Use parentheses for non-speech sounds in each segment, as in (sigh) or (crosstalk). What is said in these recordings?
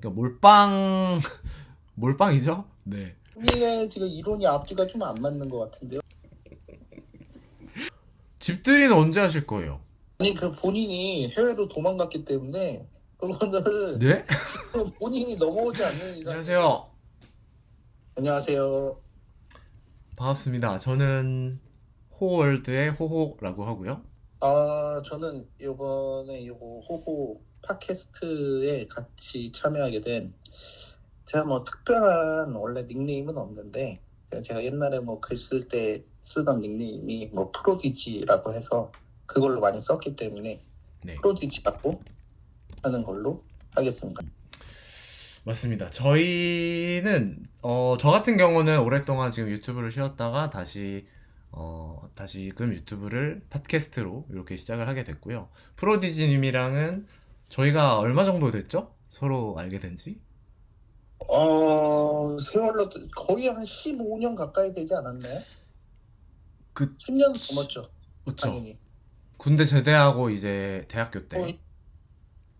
그러니까 몰빵 (laughs) 몰빵이죠? 네. 본인의 지금 이론이 앞뒤가 좀 안 맞는 것 같은데요. 집들이는 언제 하실 거예요? 아니 그 본인이 해외로 도망갔기 때문에 그거는 네? (laughs) 본인이 넘어오지 않는 이상. 안녕하세요. 안녕하세요. 반갑습니다. 저는 호월드의 호호라고 하고요. 아 저는 이번에 요거 호호 팟캐스트에 같이 참여하게 된 제가 뭐 특별한 원래 닉네임은 없는데 제가 옛날에 뭐 글 쓸 때 쓰던 닉네임이 뭐 프로디지라고 해서 그걸로 많이 썼기 때문에 네. 프로디지라고 하는 걸로 하겠습니다. 맞습니다. 저희는 어, 저 같은 경우는 오랫동안 지금 유튜브를 쉬었다가 다시 어, 다시금 유튜브를 팟캐스트로 이렇게 시작을 하게 됐고요. 프로디지님이랑은 저희가 얼마 정도 됐죠? 서로 알게 된 지? 어 세월로 거의 한 15년 가까이 되지 않았나요? 그 10년 넘었죠. 그렇죠. 당연히 군대 제대하고 이제 대학교 때 거의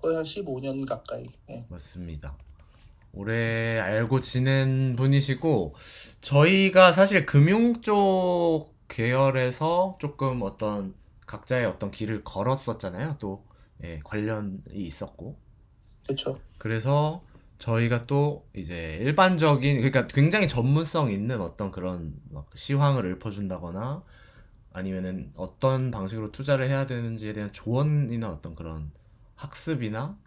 거의 한 15년 가까이. 예. 맞습니다. 오래 알고 지낸 분이시고 저희가 사실 금융 쪽 계열에서 조금 어떤 각자의 어떤 길을 걸었었잖아요. 또 예, 관련이 있었고 그렇죠. 그래서 저희가 또 이제 일반적인 그러니까 굉장히 전문성 있는 어떤 그런 막 시황을 읊어준다거나 아니면은 어떤 방식으로 투자를 해야 되는지에 대한 조언이나 어떤 그런 학습이나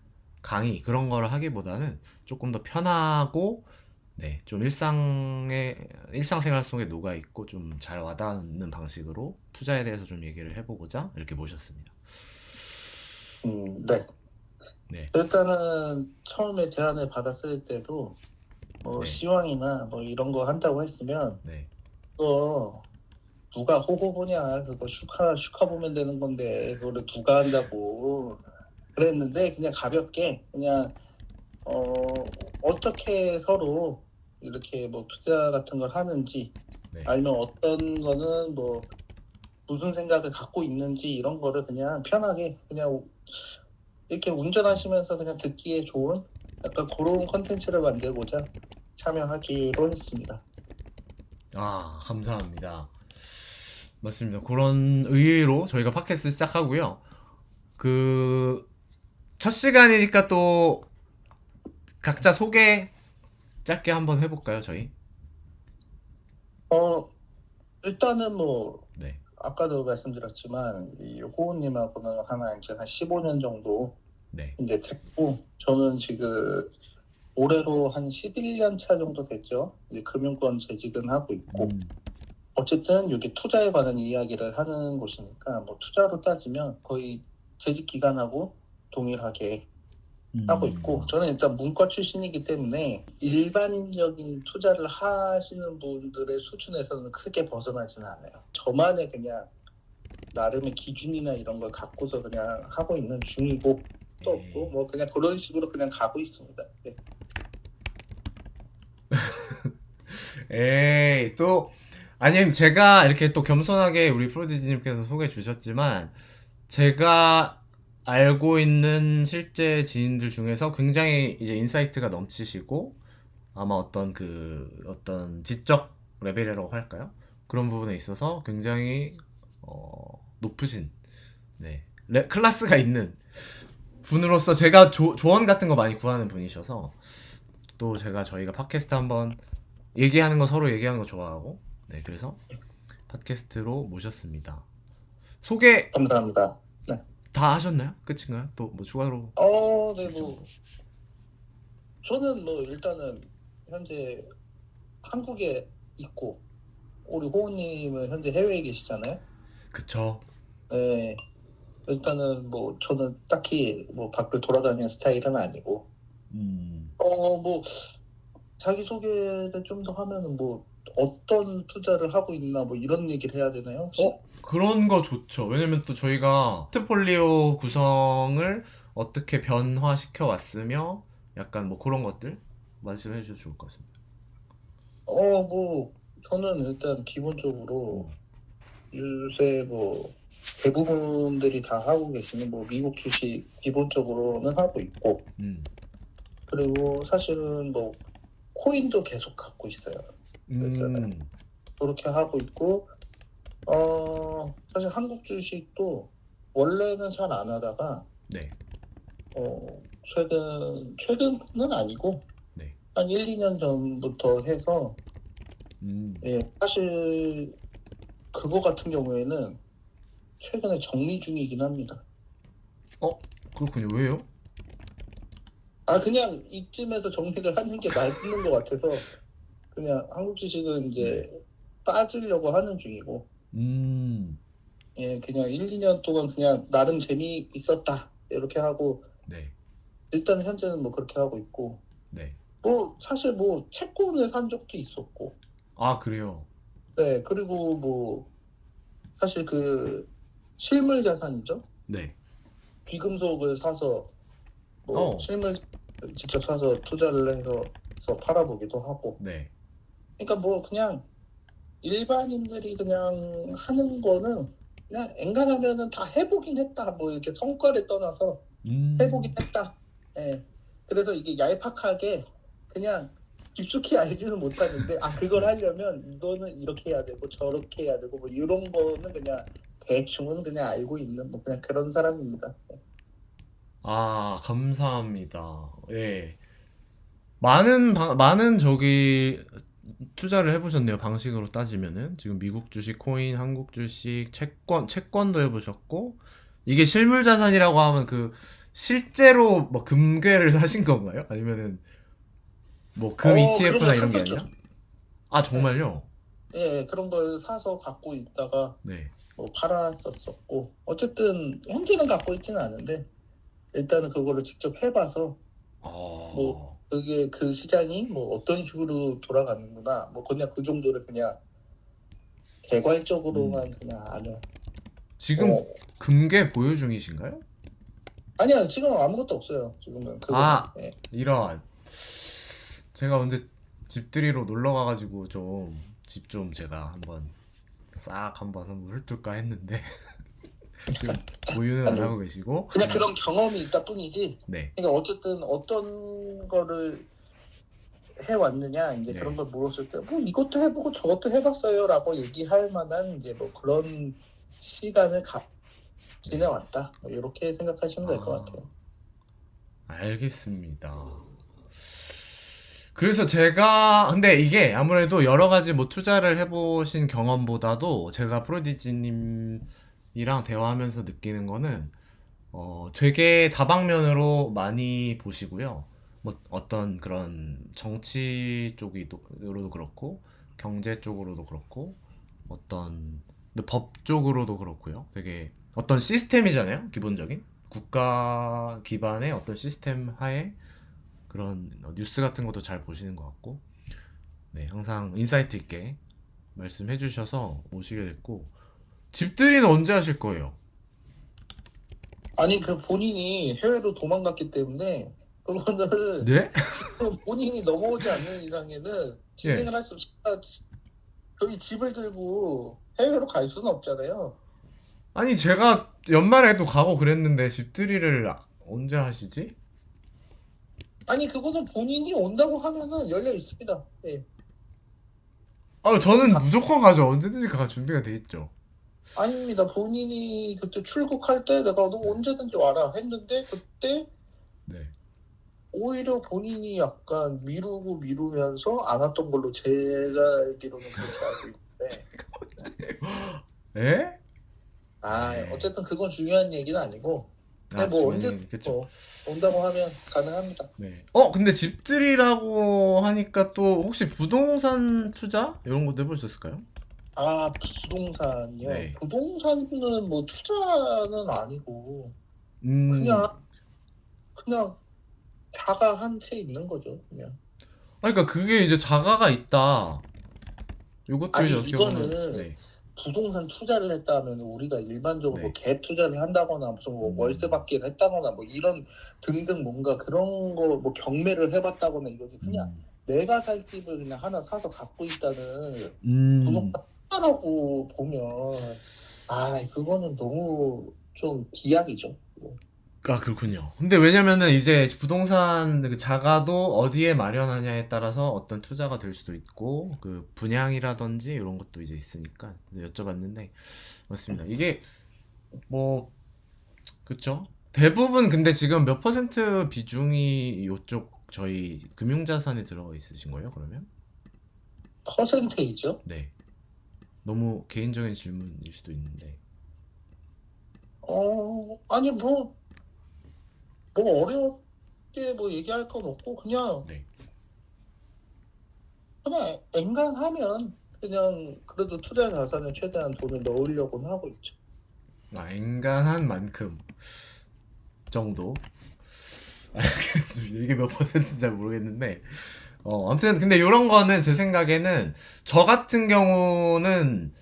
강의 그런 거를 하기보다는 조금 더 편하고 네, 좀 일상의 일상생활 속에 녹아 있고 좀 잘 와닿는 방식으로 투자에 대해서 좀 얘기를 해보고자 이렇게 모셨습니다. 음, 네. 네. 일단은 처음에 제안을 받았을 때도 뭐 네. 시황이나 뭐 이런 거 한다고 했으면 네. 그거 누가 호호 보냐 그거 슈카 슈카 보면 되는 건데 그거를 누가 한다고 그랬는데 그냥 가볍게 그냥 어 어떻게 서로 이렇게 뭐 투자 같은 걸 하는지 네. 아니면 어떤 거는 뭐 무슨 생각을 갖고 있는지 이런 거를 그냥 편하게 그냥 이렇게 운전하시면서 그냥 듣기에 좋은 약간 그런 컨텐츠를 만들고자 참여하기로 했습니다. 아, 감사합니다. 맞습니다. 그런 의의로 저희가 팟캐스트 시작하고요. 그, 첫 시간이니까 또 각자 소개 짧게 한번 해볼까요, 저희? 어 일단은 뭐 네. 아까도 말씀드렸지만 이 호우님하고는 하나 이제 한 15년 정도 네. 이제 됐고 저는 지금 올해로 한 11년 차 정도 됐죠. 이제 금융권 재직은 하고 있고 음, 어쨌든 여기 투자에 관한 이야기를 하는 곳이니까 뭐 투자로 따지면 거의 재직 기간하고 동일하게 하고 음. 있고 저는 일단 문과 출신이기 때문에 일반적인 투자를 하시는 분들의 수준에서는 크게 벗어나지는 않아요. 저만의 그냥 나름의 기준이나 이런 걸 갖고서 그냥 하고 있는 중이고 또 없고 뭐 그냥 그런 식으로 그냥 가고 있습니다. 네. (laughs) 에이, 또, 아니, 제가 이렇게 또 겸손하게 우리 프로디지님께서 소개해 주셨지만, 제가 알고 있는 실제 지인들 중에서 굉장히 이제 인사이트가 넘치시고, 아마 어떤 그, 어떤 지적 레벨이라고 할까요? 그런 부분에 있어서 굉장히, 어, 높으신, 네, 레- 클래스가 있는 분으로서 제가 조, 조언 같은 거 많이 구하는 분이셔서, 또 제가 저희가 팟캐스트 한번 얘기하는 거 서로 얘기하는 거 좋아하고 네 그래서 팟캐스트로 모셨습니다. 소개 감사합니다. 다 하셨나요? 끝인가요? 또 뭐 추가로 어, 네, 뭐 저는 뭐 일단은 현재 한국에 있고 우리 호우님은 현재 해외에 계시잖아요. 그쵸 네, 일단은 뭐 저는 딱히 뭐 밖을 돌아다니는 스타일은 아니고 음, 어 뭐 자기 소개를 좀 더 하면은 뭐 어떤 투자를 하고 있나 뭐 이런 얘기를 해야 되나요? 혹시? 어 그런 거 좋죠. 왜냐면 또 저희가 포트폴리오 구성을 어떻게 변화시켜 왔으며 약간 뭐 그런 것들 말씀해 주셔도 좋을 것 같습니다. 어, 뭐 저는 일단 기본적으로 요새 뭐 대부분들이 다 하고 계시는 뭐 미국 주식 기본적으로는 하고 있고 음, 그리고 사실은 뭐 코인도 계속 갖고 있어요. 음, 그렇게 하고 있고 어 사실 한국 주식도 원래는 잘 안 하다가 네. 어 최근 최근은 아니고 네. 한 1, 2년 전부터 해서 음, 예 사실 그거 같은 경우에는 최근에 정리 중이긴 합니다. 그렇군요. 왜요? 아 그냥 이쯤에서 정리를 하는 게 맞는 것 같아서 그냥 한국 주식은 이제 빠지려고 하는 중이고 음, 예 그냥 1, 2년 동안 그냥 나름 재미 있었다 이렇게 하고 네. 일단 현재는 뭐 그렇게 하고 있고 네. 뭐 사실 뭐 채권을 산 적도 있었고 아, 그래요. 네 그리고 뭐 사실 그 실물 자산이죠 네. 귀금속을 사서 뭐 어. 실물 직접 사서 투자를 해서 팔아보기도 하고 네. 그러니까 뭐 그냥 일반인들이 그냥 하는 거는 그냥 엔간하면은 다 해보긴 했다 뭐 이렇게 성과를 떠나서 음, 해보긴 했다 예 그래서 이게 얄팍하게 그냥 깊숙이 알지는 못하는데 아 그걸 하려면 이거는 이렇게 해야 되고 저렇게 해야 되고 뭐 이런 거는 그냥 대충은 그냥 알고 있는 뭐 그냥 그런 사람입니다 예. 아, 감사합니다. 예. 많은 방, 많은 저기 투자를 해보셨네요. 방식으로 따지면은 지금 미국 주식, 코인, 한국 주식, 채권, 채권도 해보셨고 이게 실물 자산이라고 하면 그 실제로 뭐 금괴를 (laughs) 사신 건가요? 아니면은 뭐금 어, ETF나 이런 게 샀었죠. 아니라? 아, 정말요? 예, 그런 걸 사서 갖고 있다가 네. 뭐 팔았었었고 어쨌든 현재는 갖고 있지는 않은데 일단은 그거를 직접 해봐서 아, 뭐, 그게 그 시장이 뭐 어떤 식으로 돌아가는구나. 뭐 그냥 그 정도를 그냥 개괄적으로만 그냥 아는. 지금 어, 금괴 보유 중이신가요? 아니야 지금은 아무것도 없어요. 지금은 그거. 아. 예. 이런. 제가 언제 집들이로 놀러 가가지고 좀 집 좀 제가 한번 싹 한번 한번 훑을까 했는데 (laughs) 지금 보유는 안 하고 계시고 그냥 그런 경험이 있다 뿐이지 네 그러니까 어쨌든 어떤 거를 해 왔느냐 이제 네. 그런 걸 물었을 때 뭐 이것도 해보고 저것도 해봤어요라고 얘기할 만한 이제 뭐 그런 시간을 가, 지내왔다 뭐 이렇게 생각하시면 될 것 아. 같아요. 알겠습니다. 그래서 제가 근데 이게 아무래도 여러 가지 뭐 투자를 해보신 경험보다도 제가 프로디지님 이랑 대화하면서 느끼는 거는 어 되게 다방면으로 많이 보시고요. 뭐 어떤 그런 정치 쪽으로도 그렇고 경제 쪽으로도 그렇고 어떤 법 쪽으로도 그렇고요. 되게 어떤 시스템이잖아요. 기본적인 국가 기반의 어떤 시스템 하에 그런 어, 뉴스 같은 것도 잘 보시는 것 같고, 네, 항상 인사이트 있게 말씀해 주셔서 오시게 됐고, 집들이는 언제 하실 거예요? 아니 그 본인이 해외로 도망갔기 때문에 그거는 네? (laughs) 본인이 넘어오지 않는 이상에는 진행을 할 수 없어. 저희 집을 들고 해외로 갈 수는 없잖아요. 아니, 제가 연말에도 가고 그랬는데 집들이를 아- 언제 하시지? 아니 그거는 본인이 온다고 하면은 열려 있습니다. 예. 아, 저는 무조건 가죠. 언제든지 가 준비가 돼 있죠. 아닙니다. 본인이 그때 출국할 때 내가 너 언제든지 와라 했는데 그때 네. 오히려 본인이 약간 미루고 미루면서 안 왔던 걸로 제가 알기로는 그렇게 알고 있는데 에? 아 네. 어쨌든 그건 중요한 얘기는 아니고 아, 네, 뭐 언제. 뭐 온다고 하면 가능합니다. 네. 어, 근데 집들이라고 하니까 또 혹시 부동산 투자 이런 것도 해보셨을까요? 아 부동산이요. 네. 부동산은 뭐 투자는 아니고 음, 그냥 그냥 자가 한 채 있는 거죠. 그냥 아, 그러니까 그게 이제 자가가 있다. 요것도 아니, 이제 어떻게 이거는 보면 네. 부동산 투자를 했다면 우리가 일반적으로 네. 갭 투자를 한다거나 무슨 뭐 음. 월세 받기를 했다거나 뭐 이런 등등 뭔가 그런 거 뭐 경매를 해봤다거나 이거지 그냥 내가 살 집을 그냥 하나 사서 갖고 있다는 음, 부동산 라고 보면 아 그거는 너무 좀 기약이죠. 뭐. 아 그렇군요. 근데 왜냐면은 이제 부동산 그 자가도 어디에 마련하냐에 따라서 어떤 투자가 될 수도 있고 그 분양이라든지 이런 것도 이제 있으니까 여쭤봤는데 맞습니다. 이게 뭐 그쵸? 대부분 근데 지금 몇 퍼센트 비중이 요쪽 저희 금융자산에 들어가 있으신 거예요? 그러면? 퍼센테이죠? 네. 너무 개인적인 질문일 수도 있는데. 어, 아니 뭐, 뭐 어렵게 뭐 얘기할 건 없고 그냥 네. 그냥 엔간하면 그냥 그래도 투자 자산에 최대한 돈을 넣으려고는 하고 있죠. 아, 엔간한 만큼 정도. (laughs) 알겠습니다. 이게 몇 퍼센트인지 잘 모르겠는데. 어, 아무튼 근데 이런 거는 제 생각에는 저 같은 경우는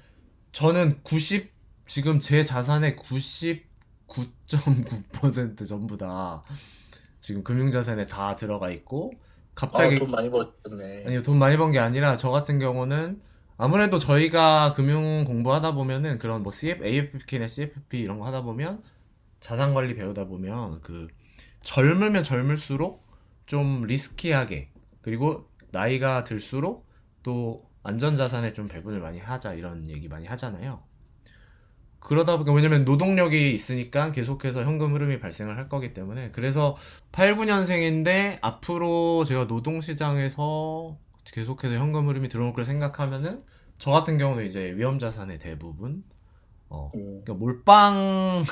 저는 90 지금 제 자산의 99.9% 전부 다 지금 금융자산에 다 들어가 있고 갑자기 아, 돈 많이 벌었네. 아니요, 돈 많이 번 게 아니라 저 같은 경우는 아무래도 저희가 금융 공부하다 보면은 그런 뭐 CF, AFP나 CFP 이런 거 하다 보면 자산 관리 배우다 보면 그 젊으면 젊을수록 좀 리스키하게 그리고 나이가 들수록 또 안전자산에 좀 배분을 많이 하자 이런 얘기 많이 하잖아요. 그러다 보니까 왜냐면 노동력이 있으니까 계속해서 현금 흐름이 발생을 할 거기 때문에 그래서 8, 9년생인데 앞으로 제가 노동시장에서 계속해서 현금 흐름이 들어올 걸 생각하면은 저 같은 경우는 이제 위험 자산의 대부분 어 음, 그러니까 몰빵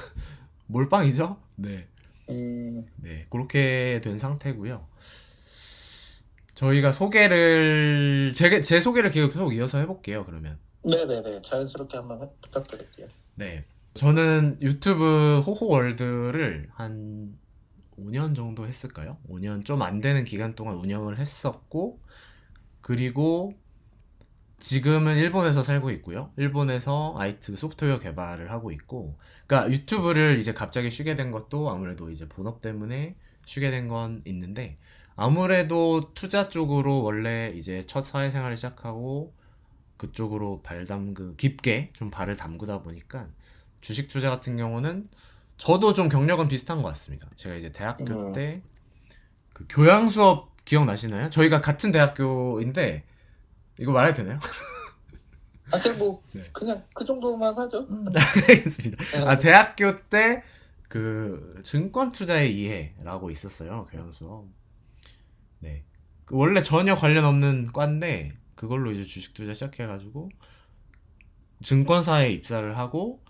몰빵이죠? 네. 음, 네. 그렇게 된 상태고요. 저희가 소개를 제, 제 소개를 계속 이어서 해볼게요. 그러면 네네네. 자연스럽게 한번 해- 부탁드릴게요. 네. 저는 유튜브 호호월드를 한 5년 정도 했을까요? 5년 좀 안 되는 기간 동안 운영을 했었고, 그리고 지금은 일본에서 살고 있고요. 일본에서 IT 소프트웨어 개발을 하고 있고, 그러니까 유튜브를 이제 갑자기 쉬게 된 것도 아무래도 이제 본업 때문에 쉬게 된 건 있는데, 아무래도 투자 쪽으로 원래 이제 첫 사회생활을 시작하고, 그쪽으로 발 담그 깊게 좀 발을 담그다 보니까 주식 투자 같은 경우는 저도 좀 경력은 비슷한 것 같습니다. 제가 이제 대학교 음. 때그 교양 수업 기억나시나요? 저희가 같은 대학교인데 이거 말해도 되나요? (laughs) 아, 그뭐 (laughs) 네. 그냥 그 정도만 하죠. 알겠습니다. 아 대학교 때 그 증권 투자의 이해라고 있었어요 교양 수업. 네. 그 원래 전혀 관련 없는 과인데 그걸로 이제 주식 투자 시작해가지고 증권사에 입사를 하고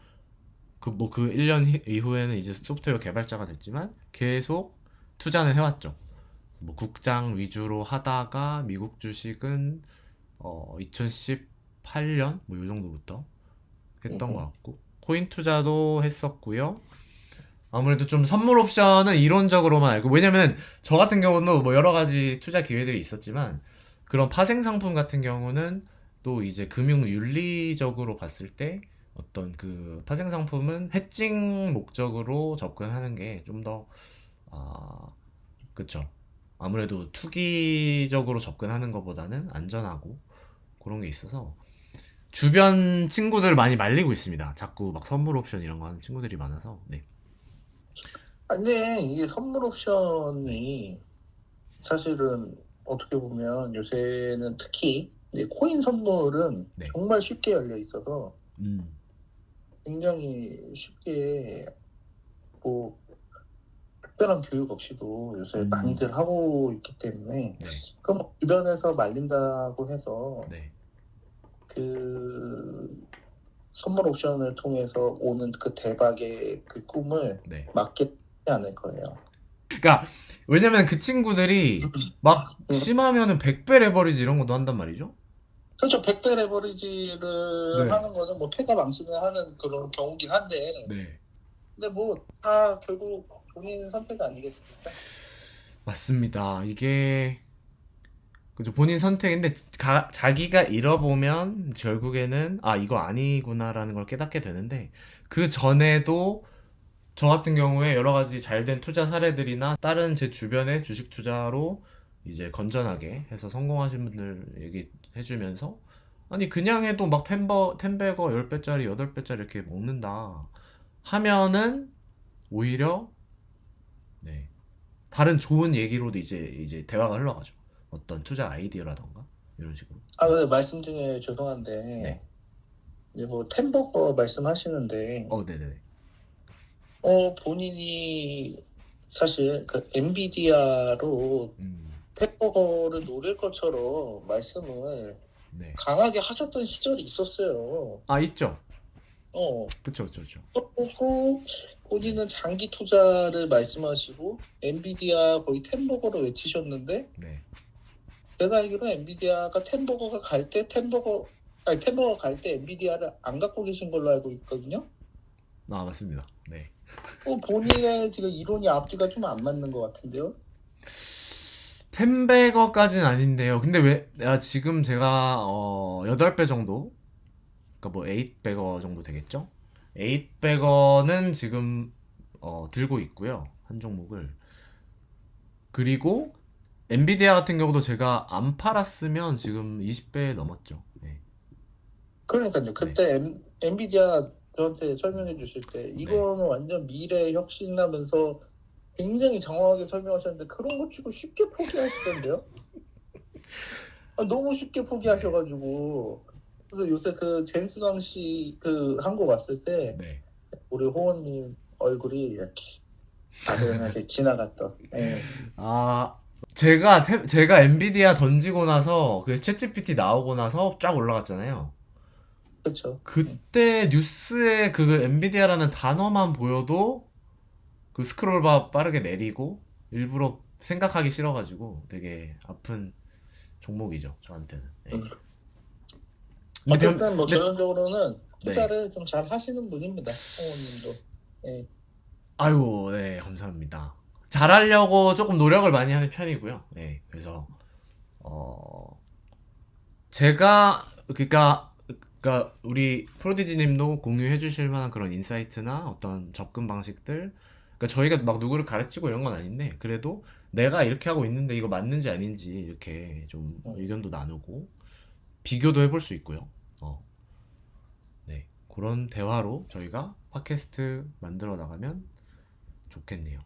그 뭐 그 1년 이후에는 이제 소프트웨어 개발자가 됐지만 계속 투자는 해왔죠. 뭐 국장 위주로 하다가 미국 주식은 어 2018년 뭐 요 정도부터 했던 것 같고 코인 투자도 했었고요. 아무래도 좀 선물 옵션은 이론적으로만 알고 왜냐면 저 같은 경우는 뭐 여러 가지 투자 기회들이 있었지만 그런 파생 상품 같은 경우는 또 이제 금융 윤리적으로 봤을 때 어떤 그 파생 상품은 해칭 목적으로 접근하는 게 좀더 아, 그쵸. 아무래도 투기적으로 접근하는 것보다는 안전하고 그런 게 있어서 주변 친구들 많이 말리고 있습니다. 자꾸 막 선물 옵션 이런 거 하는 친구들이 많아서 네. 아, 근데 이게 선물 옵션이 사실은 어떻게 보면 요새는 특히 이제 코인 선물은 네. 정말 쉽게 열려 있어서 음. 굉장히 쉽게 뭐 특별한 교육 없이도 요새 음. 많이들 하고 있기 때문에 네. 그럼 뭐 주변에서 말린다고 해서 네. 그 선물 옵션을 통해서 오는 그 대박의 그 꿈을 네. 막겠지 않을 거예요. 그러니까 왜냐면 그 친구들이 막 음. 심하면은 100배 레버리지 이런 것도 한단 말이죠. 그렇죠. 100배 레버리지를 네. 하는 거는 뭐 패가 망신을 하는 그런 경우긴 한데 네. 근데 뭐 다 결국 본인 선택 아니겠습니까? 맞습니다. 이게 그죠 본인 선택인데 가- 자기가 잃어보면 결국에는 아 이거 아니구나라는 걸 깨닫게 되는데 그 전에도 저 같은 경우에 여러 가지 잘된 투자 사례들이나 다른 제 주변의 주식 투자로 이제 건전하게 해서 성공하신 분들 얘기해 주면서 아니 그냥 해도 막 텐버 텐베거 10배짜리 8배짜리 이렇게 먹는다 하면은 오히려 네. 다른 좋은 얘기로도 이제 이제 대화가 흘러가죠. 어떤 투자 아이디어라던가 이런 식으로. 아, 근데 말씀 중에 죄송한데, 네. 이제 뭐 템버거 말씀하시는데, 어, 네네. 어, 본인이 사실 그 엔비디아로 음, 템버거를 노릴 것처럼 말씀을 네. 강하게 하셨던 시절이 있었어요. 아 있죠. 어, 그쵸, 그쵸. 그리고 본인은 장기 투자를 말씀하시고 엔비디아 거의 템버거로 외치셨는데 네. 제가 알기로 엔비디아가 템버거가 갈때 템버거 아니 템버거 갈 때 엔비디아를 안 갖고 계신 걸로 알고 있거든요. 아 맞습니다. 네. 어, 본인의 지금 이론이 앞뒤가 좀 안 맞는 것 같은데요. 템베거까지는 아닌데요. 근데 왜 아, 지금 제가 어 8배 정도 그러니까 뭐 8배거 정도 되겠죠? 8배거는 지금 어 들고 있고요. 한 종목을. 그리고 엔비디아 같은 경우도 제가 안 팔았으면 지금 20배 넘었죠. 네. 그러니까요. 그때 엔, 엔비디아 저한테 설명해 주실 때 이거는 완전 미래 혁신하면서 굉장히 장황하게 설명하셨는데 그런 거 치고 쉽게 포기하시던데요? 아, 너무 쉽게 포기하셔가지고 그래서 요새 그 젠스강 씨그 한국 왔을 때 네. 우리 호원님 얼굴이 이렇게 아련하게 (laughs) 지나갔던 예. 아, 제가 테- 제가 엔비디아 던지고 나서 그 챗GPT 나오고 나서 쫙 올라갔잖아요. 그렇죠. 그때 뉴스에 그 엔비디아라는 단어만 보여도 그 스크롤바 빠르게 내리고 일부러 생각하기 싫어가지고 되게 아픈 종목이죠 저한테는. 네. 음. 근데 어쨌든 뭐 근데- 결론적으로는 네. 투자를 좀잘 하시는 분입니다. 호원님도. 예. 아이고, 네, 감사합니다. 잘하려고 조금 노력을 많이 하는 편이고요. 네, 그래서 어 제가 그러니까 그러니까 우리 프로디지님도 공유해 주실 만한 그런 인사이트나 어떤 접근 방식들 그러니까 저희가 막 누구를 가르치고 이런 건 아닌데 그래도 내가 이렇게 하고 있는데 이거 맞는지 아닌지 이렇게 좀 음. 의견도 나누고 비교도 해볼 수 있고요. 어. 네, 그런 대화로 저희가 팟캐스트 만들어 나가면 좋겠네요.